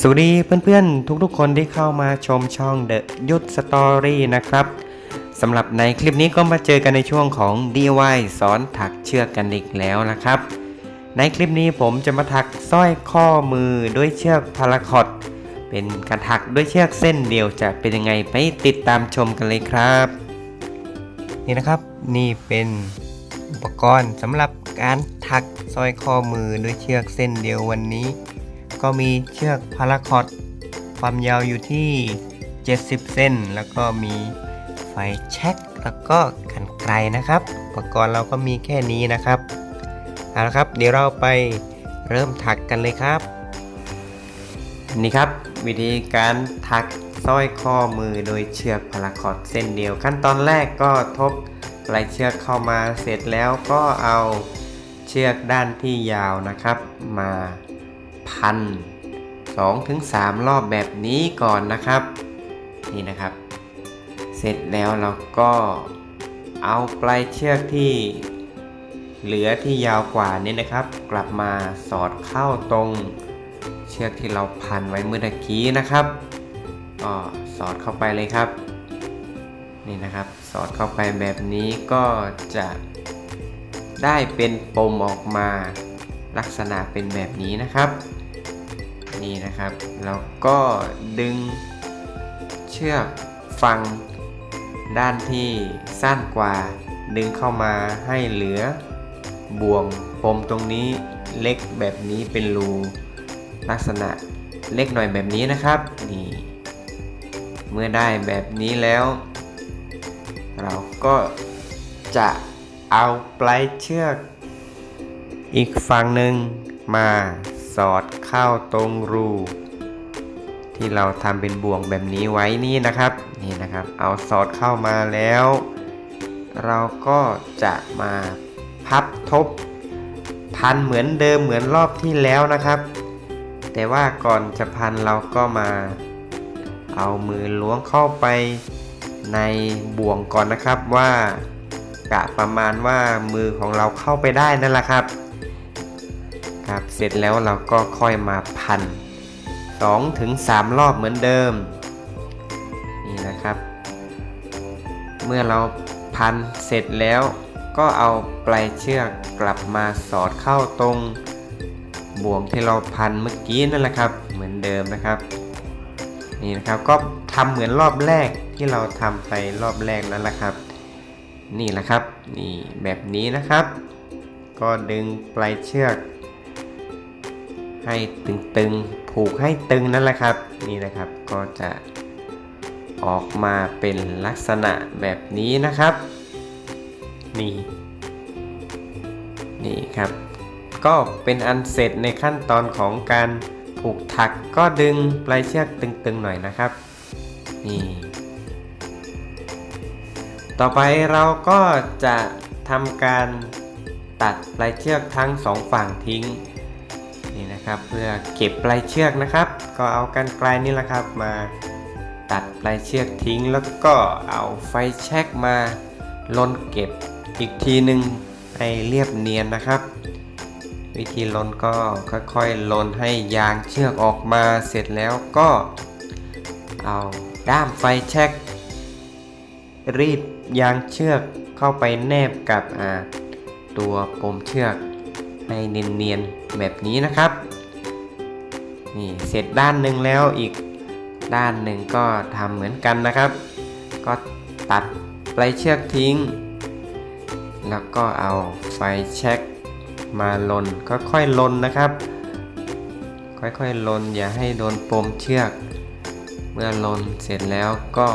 สวัสดีเพื่อนๆ ทุกๆคนที่เข้ามาชมช่อง The ยุทธสตอรี่นะครับสำหรับในคลิปนี้ก็มาเจอกันในช่วงของ DIY สอนถักเชือกกันอีกแล้วนะครับ ในคลิปนี้ผมจะมาถักสร้อยข้อมือด้วยเชือกพาราคอตเป็นการถักด้วยเชือกเส้นเดียวจะเป็นยังไงไปติดตามชมกันเลยครับ นี่นะครับนี่เป็นอุปกรณ์สำหรับการถักสร้อยข้อมือด้วยเชือกเส้นเดียววันนี้ ก็มีเชือกพาราคอตความยาวอยู่ที่ 70 เส้น แล้วก็มีไฟแช็กแล้วก็กันไกลนะครับ อุปกรณ์เราก็มีแค่นี้นะครับเอาละครับเดี๋ยวเราไปเริ่มถักกันเลยครับ นี่ครับ วิธีการถักสร้อยข้อมือโดยเชือกพาราคอตเส้นเดียว ขั้นตอนแรกก็ทบปลายเชือกเข้ามาเสร็จแล้วก็เอาเชือกด้านที่ยาวนะครับ มา พันสองถึงสามรอบแบบนี้ก่อนนะครับ นี่นะครับ เสร็จแล้วเราก็เอาปลายเชือกที่เหลือที่ยาวกว่านี้นะครับ กลับมาสอดเข้าตรงเชือกที่เราพันไว้เมื่อกี้นะครับก็สอดเข้าไปเลยครับ นี่นะครับ สอดเข้าไปแบบนี้ก็จะได้เป็นปมออกมา ลักษณะเป็นแบบนี้นะครับ นี่นะครับ แล้วก็ดึงเชือกฟังด้านที่สั้นกว่า ดึงเข้ามาให้เหลือบ่วงปมตรงนี้เล็กแบบนี้เป็นรูลักษณะเล็กหน่อยแบบนี้นะครับนี่เมื่อได้แบบนี้แล้ว เราก็จะเอาปลายเชือก อีกฝั่งหนึ่งมาสอดเข้าตรงรู ที่เราทำเป็นบ่วงแบบนี้ไว้นี่นะครับนี่นะครับ เอาสอดเข้ามาแล้ว เราก็จะมาพับทบพันเหมือนเดิมเหมือนรอบที่แล้วนะครับ แต่ว่าก่อนจะพันเราก็มา เอามือล้วงเข้าไปในบ่วงก่อนนะครับว่ากะประมาณว่ามือของเราเข้าไปได้นั่นแหละครับ ครับ เสร็จแล้วเราก็ค่อยมาพัน2ถึง3รอบเหมือนเดิม นี่นะครับ เมื่อเราพันเสร็จแล้วก็เอาปลายเชือกกลับมาสอดเข้าตรงบ่วงที่เราพันเมื่อกี้นั่นแหละครับ เหมือนเดิมนะครับ นี่นะครับก็ทำเหมือนรอบแรกที่เราทำไปรอบแรกนั่นแหละครับ นี่แหละครับ นี่แบบนี้นะครับ ก็ดึงปลายเชือก ให้ตึงๆ ผูกให้ตึงนั่นแหละครับ นี่นะครับก็จะออกมาเป็นลักษณะแบบนี้นะครับ นี่ นี่ครับ ก็เป็นอันเสร็จในขั้นตอนของการผูกถักก็ดึงปลายเชือกตึงๆหน่อยนะครับ นี่ ต่อไปเราก็จะทำการตัดปลายเชือกทั้งสองฝั่งทิ้ง นะครับ เพื่อเก็บปลายเชือกนะครับ ก็เอากันไกลนี่แหละครับ มาตัดปลายเชือกทิ้ง แล้วก็เอาไฟแช็กมาลนเก็บอีกทีหนึ่งให้เรียบเนียนนะครับ วิธีลนก็ค่อยๆลนให้ยางเชือกออกมาเสร็จแล้วก็ เอาด้ามไฟแช็กรีดยางเชือกเข้าไปแนบกับตัวปมเชือกให้เนียนๆแบบนี้นะครับ นี่เสร็จด้านหนึ่งแล้วอีกด้านหนึ่งก็ทำเหมือนกันนะครับ ก็ตัดปลายเชือกทิ้ง แล้วก็เอาไฟแช็กมาลนค่อยๆลนนะครับ ค่อยๆลนอย่าให้โดนปมเชือก เมื่อลนเสร็จแล้วก็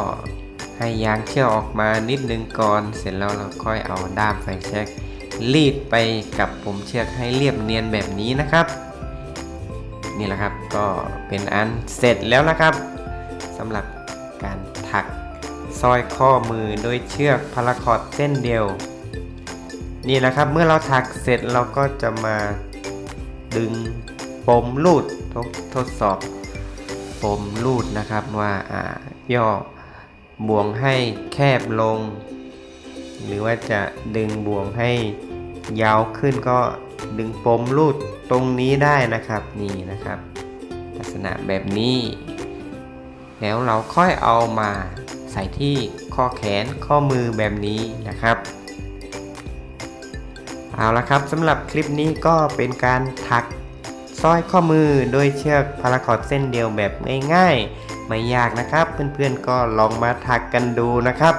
ให้ยางเชือกออกมานิดนึงก่อนเสร็จแล้วเราค่อยเอาด้ามไฟแช็กรีดไปกับผมเชือกให้เรียบเนียนแบบนี้นะครับ นี่แหละครับก็เป็นอันเสร็จแล้วนะครับสำหรับการถักสร้อยข้อมือโดยเชือกพาราคอตเส้นเดียว นี่แหละครับเมื่อเราถักเสร็จเราก็จะมาดึงปมลูดทดทดสอบปมลูดนะครับว่าอ่าย่อบ่วงให้แคบลง หรือว่าจะดึงบ่วงให้ยาวขึ้นก็ ดึงปมรูดตรงนี้ได้นะครับนี่นะครับ ลักษณะแบบนี้ แล้วเราค่อยเอามาใส่ที่ข้อแขนข้อมือแบบนี้นะครับ เอาละครับสำหรับคลิปนี้ก็เป็นการถักสร้อยข้อมือโดยเชือกพาราคอตเส้นเดียวแบบง่ายๆ ไม่ยากนะครับ เพื่อนๆก็ลองมาถักกันดูนะครับ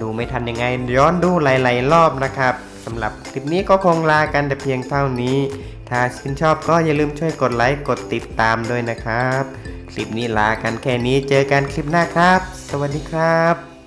ดูไม่ทันยังไงย้อนดูหลายๆรอบนะครับ สำหรับคลิปนี้ก็คงลากันแต่เพียงเท่านี้ ถ้าชื่นชอบก็อย่าลืมช่วยกดไลค์กดติดตามด้วยนะครับ คลิปนี้ลากันแค่นี้เจอกันคลิปหน้าครับ สวัสดีครับ